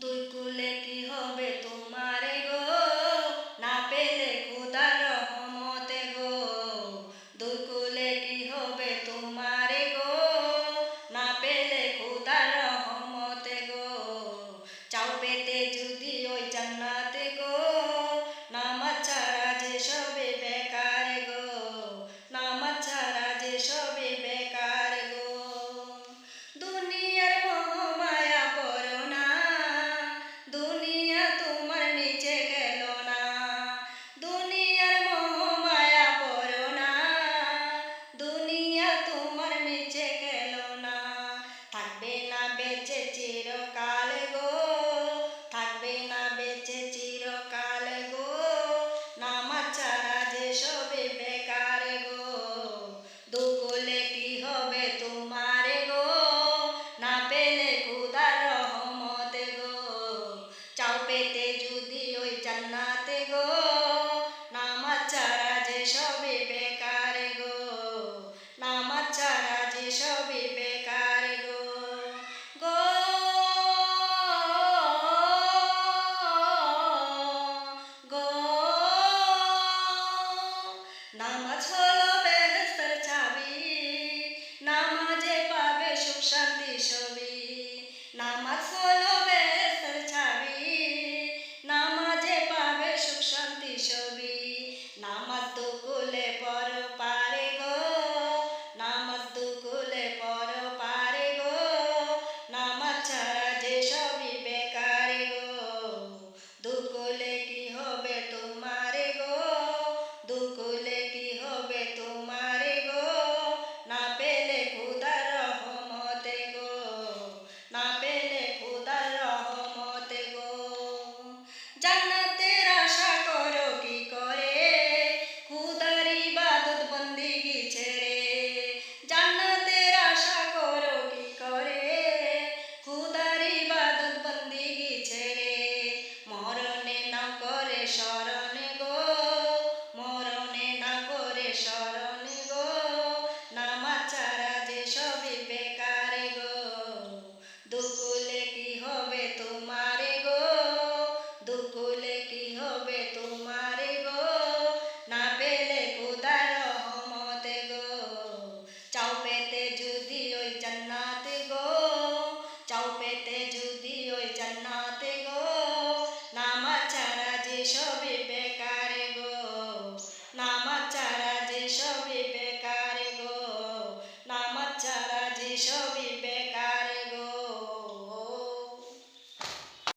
দুই কুলে কি হবে তোমারে গো? না পেলে খুদার রহমতে গো। দুই কুলে কি হবে তোমারে গো? না পেলে খুদার রহমতে গো। চাও পেতে papete, juice, স্মরণে গো, নামাচারা যে সবই বেকারে গো দুকুলে কি হবে তোমারে গো? দুকুলে কি হবে গো? না পেলে কুদার রহমতে গো। চাও যদি ওই জান্নাতে গো, চাও যদি ওই জান্নাতে গো।